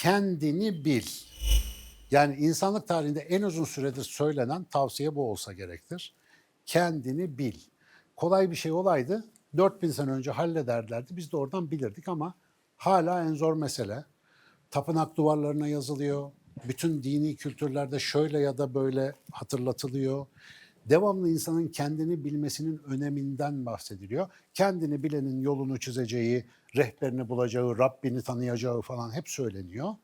kendini bil. Yani insanlık tarihinde en uzun süredir söylenen tavsiye bu olsa gerektir. Kendini bil. Kolay bir şey olaydı 4000 sene önce hallederlerdi. Biz de oradan bilirdik ama hala en zor mesele. Tapınak duvarlarına yazılıyor. Bütün dini kültürlerde şöyle ya da böyle hatırlatılıyor. Devamlı insanın kendini bilmesinin öneminden bahsediliyor. Kendini bilenin yolunu çizeceği, rehberini bulacağı, Rabbini tanıyacağı falan hep söyleniyor.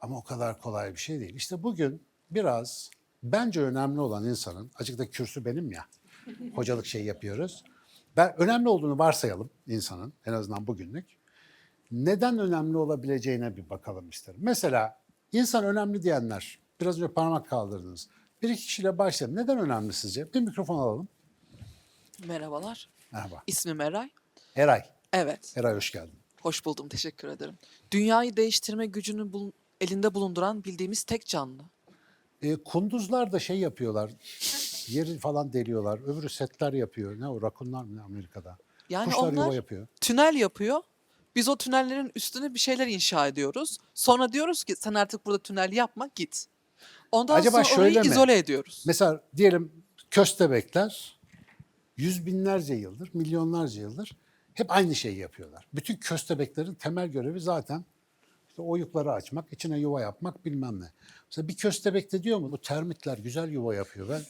Ama o kadar kolay bir şey değil. İşte bugün biraz bence önemli olan insanın, açıkta kürsü benim ya, hocalık şey yapıyoruz. Ben önemli olduğunu varsayalım insanın en azından bugünlük. Neden önemli olabileceğine bir bakalım isterim. Mesela insan önemli diyenler, biraz önce parmak kaldırdınız. Bir iki kişiyle başlayalım. Neden önemli sizce? Bir mikrofon alalım. Merhabalar. Merhaba. İsmim Eray. Eray. Evet. Eray hoş geldin. Hoş buldum. Teşekkür ederim. Dünyayı değiştirme gücünü bul- elinde bulunduran bildiğimiz tek canlı. E, kunduzlar da şey yapıyorlar. Yeri falan deliyorlar. Öbürü setler yapıyor. Ne o rakunlar mı ne Amerika'da? Yani Kuşlar yuva onlar yapıyor. tünel yapıyor. Biz o tünellerin üstüne bir şeyler inşa ediyoruz. Sonra diyoruz ki sen artık burada tünel yapma git. Ondan Acaba sonra orayı şöyle mi? izole ediyoruz. Mesela diyelim köstebekler yüz binlerce yıldır, milyonlarca yıldır hep aynı şeyi yapıyorlar. Bütün köstebeklerin temel görevi zaten işte oyukları açmak, içine yuva yapmak bilmem ne. Mesela bir köstebek de diyor mu bu termitler güzel yuva yapıyor. Ben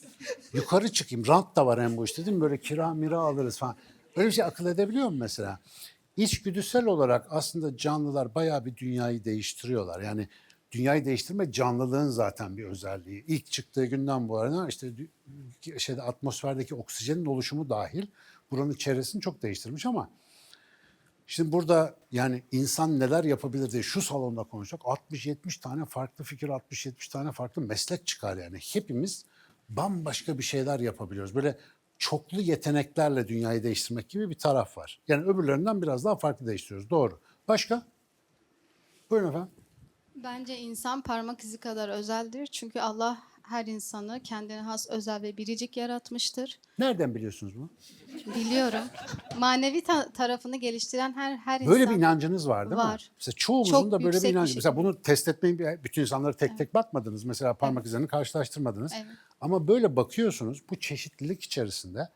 yukarı çıkayım, rant da var hem bu işte değil mi? Böyle kira mira alırız falan. Öyle bir şey akıl edebiliyor mu mesela? İçgüdüsel olarak aslında canlılar bayağı bir dünyayı değiştiriyorlar. Yani dünyayı değiştirme canlılığın zaten bir özelliği. İlk çıktığı günden bu arada işte şeyde atmosferdeki oksijenin oluşumu dahil buranın çevresini çok değiştirmiş ama Şimdi burada yani insan neler yapabilir diye şu salonda konuşacak 60-70 tane farklı fikir, 60-70 tane farklı meslek çıkar yani. Hepimiz bambaşka bir şeyler yapabiliyoruz. Böyle çoklu yeteneklerle dünyayı değiştirmek gibi bir taraf var. Yani öbürlerinden biraz daha farklı değiştiriyoruz. Doğru. Başka? Buyurun efendim. Bence insan parmak izi kadar özeldir. Çünkü Allah her insanı kendine has özel ve biricik yaratmıştır. Nereden biliyorsunuz bunu? Biliyorum. Manevi ta- tarafını geliştiren her her Böyle insan bir inancınız var değil mi? Var. Mesela çoğumuzun Çok da böyle bir yüksek bir inancı. Mesela şekilde. bunu test etmeyin, bütün insanları tek tek bakmadınız. Mesela parmak izlerini karşılaştırmadınız. Evet. Ama böyle bakıyorsunuz bu çeşitlilik içerisinde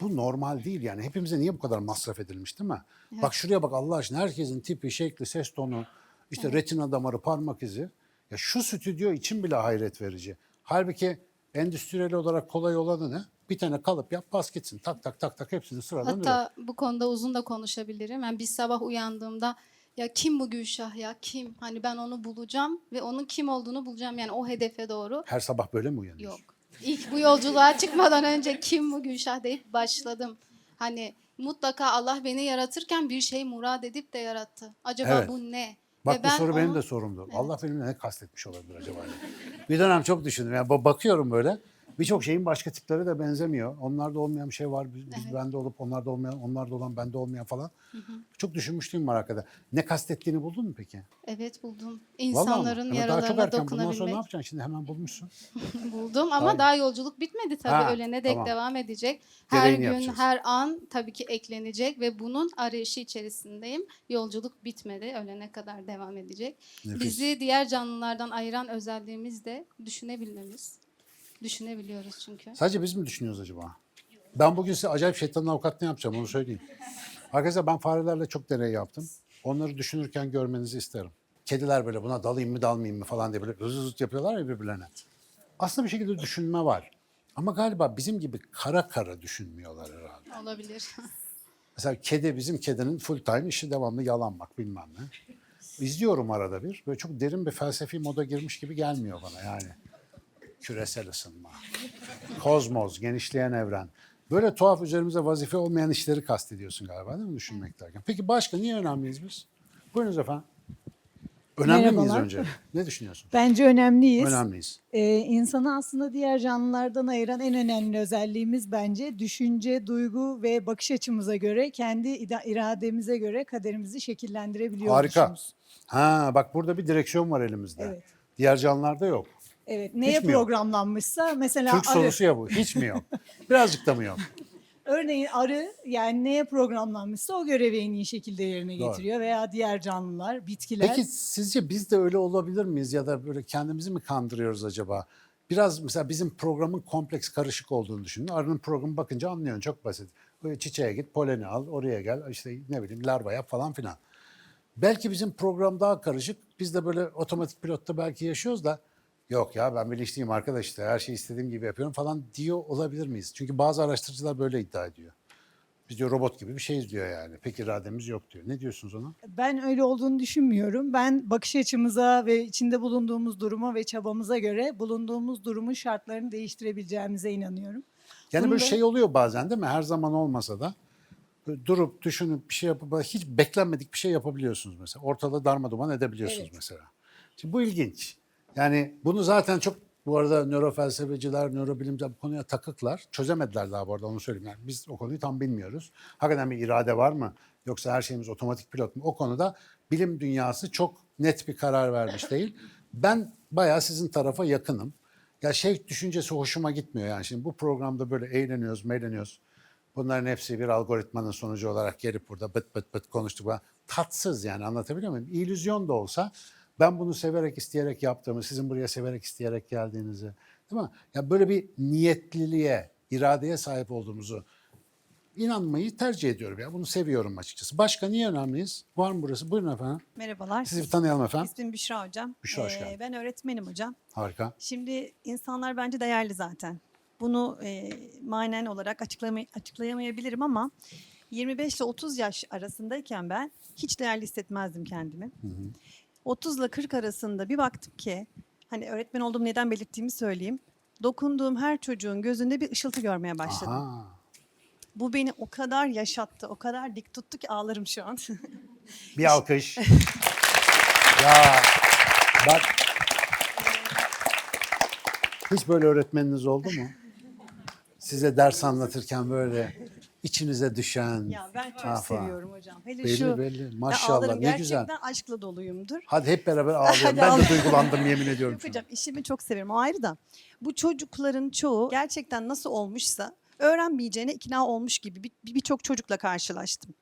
bu normal değil yani. Hepimize niye bu kadar masraf edilmiş değil mi? Bak şuraya bak Allah aşkına herkesin tipi, şekli, ses tonu, işte retina damarı, parmak izi. Ya şu stüdyo için bile hayret verici. Halbuki endüstriyel olarak kolay olanı ne? Bir tane kalıp yap, bas gitsin. Tak tak tak tak hepsini sıradan üret. Hatta bu konuda uzun da konuşabilirim. Yani bir sabah uyandığımda ya kim bu Gülşah ya kim? Hani ben onu bulacağım ve onun kim olduğunu bulacağım. Yani o hedefe doğru. Her sabah böyle mi uyanıyorsun? Yok. İlk bu yolculuğa çıkmadan önce kim bu Gülşah deyip başladım. Hani mutlaka Allah beni yaratırken bir şey murad edip de yarattı. Acaba Evet. bu ne? Bak Ve bu ben soru benim onu- de sorumdu. Allah benimle ne kastetmiş olabilir acaba? bir dönem çok düşündüm. Yani ba- bakıyorum böyle. Birçok şeyin başka tipleri de benzemiyor. Onlarda olmayan bir şey var. Biz, biz bende olup onlarda olmayan, onlarda olan bende olmayan falan. Çok düşünmüştüm var hakikaten. Ne kastettiğini buldun mu peki? Evet buldum. Vallahi? İnsanların Ama daha çok yaralarına erken. Bundan sonra ne dokunabilmek yapacaksın? Şimdi hemen bulmuşsun. buldum ama Daha- daha yolculuk bitmedi tabii. Ha, Ölene dek tamam. devam edecek. Her Gereğini gün, yapacağız. her an tabii ki eklenecek ve bunun arayışı içerisindeyim. Yolculuk bitmedi. Ölene kadar devam edecek. Nefis. Bizi diğer canlılardan ayıran özelliğimiz de düşünebilmemiz. Düşünebiliyoruz çünkü. Sadece biz mi düşünüyoruz acaba? Ben bugün size acayip şeytanın avukatlığını yapacağım onu söyleyeyim. Arkadaşlar ben farelerle çok deney yaptım. Onları düşünürken görmenizi isterim. Kediler böyle buna dalayım mı dalmayayım mı falan diye böyle hızlı hızlı yapıyorlar ya birbirlerine. Aslında bir şekilde düşünme var. Ama galiba bizim gibi kara kara düşünmüyorlar herhalde. Olabilir. Mesela kedi bizim kedinin full time işi devamlı yalanmak bilmem ne. İzliyorum arada bir. Böyle çok derin bir felsefi moda girmiş gibi gelmiyor bana yani. Küresel ısınma, kozmos, genişleyen evren. Böyle tuhaf üzerimize vazife olmayan işleri kastediyorsun galiba değil mi düşünmek derken? Peki başka niye önemliyiz biz? Buyurunuz efendim. Önemli miyiz Merhabalar. önce? Ne düşünüyorsun? Bence önemliyiz. Önemliyiz. Ee, insanı aslında diğer canlılardan ayıran en önemli özelliğimiz bence düşünce, duygu ve bakış açımıza göre kendi ida- irademize göre kaderimizi şekillendirebiliyor Harika. Ha bak burada bir direksiyon var elimizde. Evet. Diğer canlılarda yok. Evet, neye mi yok? programlanmışsa mesela Türk arı- sorusu ya bu. Hiç mi yok? Birazcık da mı yok? Örneğin arı yani neye programlanmışsa o görevi en iyi şekilde yerine Doğru. getiriyor veya diğer canlılar, bitkiler. Peki sizce biz de öyle olabilir miyiz ya da böyle kendimizi mi kandırıyoruz acaba? Biraz mesela bizim programın kompleks karışık olduğunu düşünün. Arının programı bakınca anlıyorsun çok basit. Böyle çiçeğe git, poleni al, oraya gel, işte ne bileyim larva yap falan filan. Belki bizim program daha karışık. Biz de böyle otomatik pilotta belki yaşıyoruz da yok ya ben bilinçliyim arkadaş işte her şeyi istediğim gibi yapıyorum falan diyor olabilir miyiz? Çünkü bazı araştırıcılar böyle iddia ediyor. Biz diyor robot gibi bir şeyiz diyor yani. Pek irademiz yok diyor. Ne diyorsunuz ona? Ben öyle olduğunu düşünmüyorum. Ben bakış açımıza ve içinde bulunduğumuz duruma ve çabamıza göre bulunduğumuz durumun şartlarını değiştirebileceğimize inanıyorum. Yani Bunu böyle da- şey oluyor bazen değil mi? Her zaman olmasa da durup düşünüp bir şey yapıp hiç beklenmedik bir şey yapabiliyorsunuz mesela. Ortalığı darmaduman edebiliyorsunuz Evet. mesela. Şimdi bu ilginç. Yani bunu zaten çok bu arada nörofelsefeciler, nörobilimciler bu konuya takıklar. Çözemediler daha bu arada onu söyleyeyim. Yani biz o konuyu tam bilmiyoruz. Hakikaten bir irade var mı? Yoksa her şeyimiz otomatik pilot mu? O konuda bilim dünyası çok net bir karar vermiş değil. Ben bayağı sizin tarafa yakınım. Ya şey düşüncesi hoşuma gitmiyor yani. Şimdi bu programda böyle eğleniyoruz, meğleniyoruz. Bunların hepsi bir algoritmanın sonucu olarak gelip burada bıt bıt bıt konuştuk. Tatsız yani anlatabiliyor muyum? İllüzyon da olsa ben bunu severek isteyerek yaptığımı, sizin buraya severek isteyerek geldiğinizi değil mi? Ya böyle bir niyetliliğe, iradeye sahip olduğumuzu inanmayı tercih ediyorum ya. Bunu seviyorum açıkçası. Başka niye önemliyiz? Var mı burası? Buyurun efendim. Merhabalar. Sizi bir tanıyalım efendim. İsmim Büşra Hocam. Büşra, hoş Ee, geldin. Ben öğretmenim hocam. Harika. Şimdi insanlar bence değerli zaten. Bunu e, manen olarak açıklamay- açıklayamayabilirim ama 25 ile 30 yaş arasındayken ben hiç değerli hissetmezdim kendimi. 30 ile 40 arasında bir baktım ki hani öğretmen olduğumu neden belirttiğimi söyleyeyim. Dokunduğum her çocuğun gözünde bir ışıltı görmeye başladım. Aha. Bu beni o kadar yaşattı, o kadar dik tuttu ki ağlarım şu an. Bir alkış. ya bak hiç böyle öğretmeniniz oldu mu? Size ders anlatırken böyle içinize düşen. ya ben çok ah. seviyorum hocam. Hele Belli şu belli. Maşallah ne güzel. Gerçekten aşkla doluyumdur. Hadi hep beraber ağlayalım. Ben de duygulandım yemin ediyorum. Yok hocam işimi çok severim o ayrı da. Bu çocukların çoğu gerçekten nasıl olmuşsa öğrenmeyeceğine ikna olmuş gibi bir- bir- birçok çocukla karşılaştım.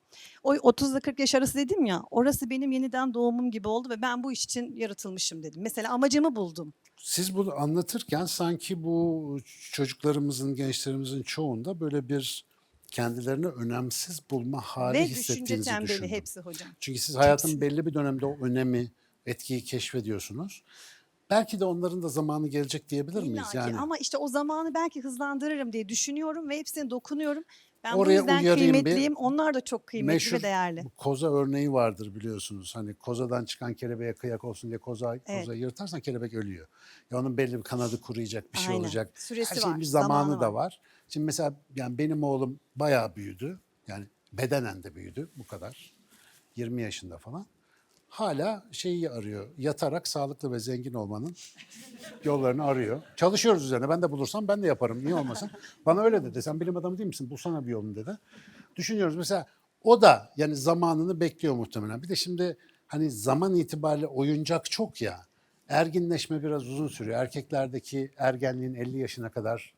O 30 ile 40 yaş arası dedim ya orası benim yeniden doğumum gibi oldu ve ben bu iş için yaratılmışım dedim. Mesela amacımı buldum. Siz bunu anlatırken sanki bu çocuklarımızın, gençlerimizin çoğunda böyle bir kendilerini önemsiz bulma hali ve düşünce hissettiğinizi tembeli düşündüm. hepsi hocam. Çünkü siz hayatın belli bir dönemde o önemi, etkiyi keşfediyorsunuz. Belki de onların da zamanı gelecek diyebilir miyiz? İlla ki Yani ama işte o zamanı belki hızlandırırım diye düşünüyorum ve hepsine dokunuyorum. Ben Oraya bu yüzden uyarayım bir. kıymetliyim. Onlar da çok kıymetli meşhur ve değerli. koza örneği vardır biliyorsunuz. Hani kozadan çıkan kelebeğe kıyak olsun diye koza, Evet. kozayı yırtarsan kelebek ölüyor. Ya onun belli bir kanadı kuruyacak, bir şey Aynen. olacak. Süresi Her şeyin var, bir zamanı, zamanı da var. var. Şimdi mesela yani benim oğlum bayağı büyüdü. Yani bedenen de büyüdü bu kadar. 20 yaşında falan. Hala şeyi arıyor. Yatarak sağlıklı ve zengin olmanın yollarını arıyor. Çalışıyoruz üzerine. Ben de bulursam ben de yaparım. Niye olmasın? Bana öyle dedi. Sen bilim adamı değil misin? Bulsana bir yolunu dedi. Düşünüyoruz. Mesela o da yani zamanını bekliyor muhtemelen. Bir de şimdi hani zaman itibariyle oyuncak çok ya. Erginleşme biraz uzun sürüyor. Erkeklerdeki ergenliğin 50 yaşına kadar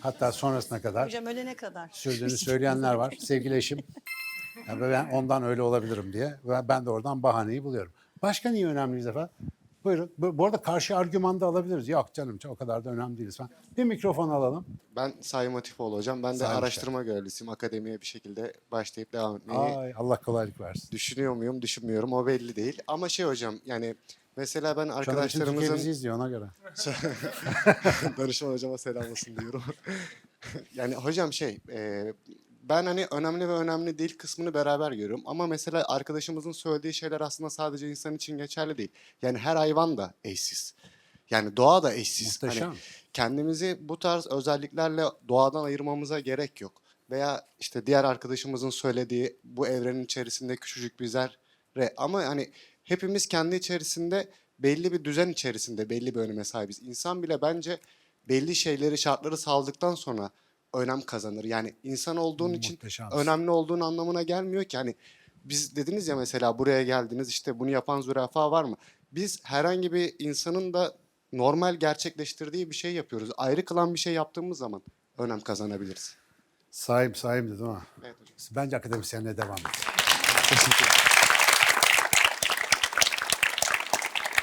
hatta sonrasına kadar Hocam ölene kadar. sürdüğünü söyleyenler var. Sevgili eşim. Yani ben ondan öyle olabilirim diye. Ve ben de oradan bahaneyi buluyorum. Başka niye önemliyiz efendim? Buyurun. Bu, bu arada karşı argüman da alabiliriz. Yok canım o kadar da önemli değiliz falan. Bir mikrofon alalım. Ben Sayın Motifoğlu hocam. Ben de Sayın araştırma görevlisiyim. Akademiye bir şekilde başlayıp devam etmeyi Ay Allah kolaylık versin. düşünüyor muyum, düşünmüyorum. O belli değil. Ama şey hocam yani mesela ben Şu arkadaşlarımızın izliyor ona göre. danışman hocama selam olsun diyorum. yani hocam şey e, ben hani önemli ve önemli değil kısmını beraber görüyorum. Ama mesela arkadaşımızın söylediği şeyler aslında sadece insan için geçerli değil. Yani her hayvan da eşsiz. Yani doğa da eşsiz. Hani kendimizi bu tarz özelliklerle doğadan ayırmamıza gerek yok. Veya işte diğer arkadaşımızın söylediği bu evrenin içerisinde küçücük bir zerre. Ama hani hepimiz kendi içerisinde belli bir düzen içerisinde belli bir öneme sahibiz. İnsan bile bence belli şeyleri, şartları sağladıktan sonra önem kazanır. Yani insan olduğun için Muhteşem. önemli olduğun anlamına gelmiyor ki. Hani biz dediniz ya mesela buraya geldiniz işte bunu yapan zürafa var mı? Biz herhangi bir insanın da normal gerçekleştirdiği bir şey yapıyoruz. Ayrı kılan bir şey yaptığımız zaman önem kazanabiliriz. Sahip sahip dedim ama. Evet hocam. Bence akademisyenliğe devam et.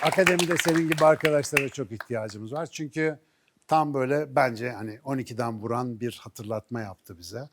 Akademide senin gibi arkadaşlara çok ihtiyacımız var. Çünkü tam böyle bence hani 12'den vuran bir hatırlatma yaptı bize.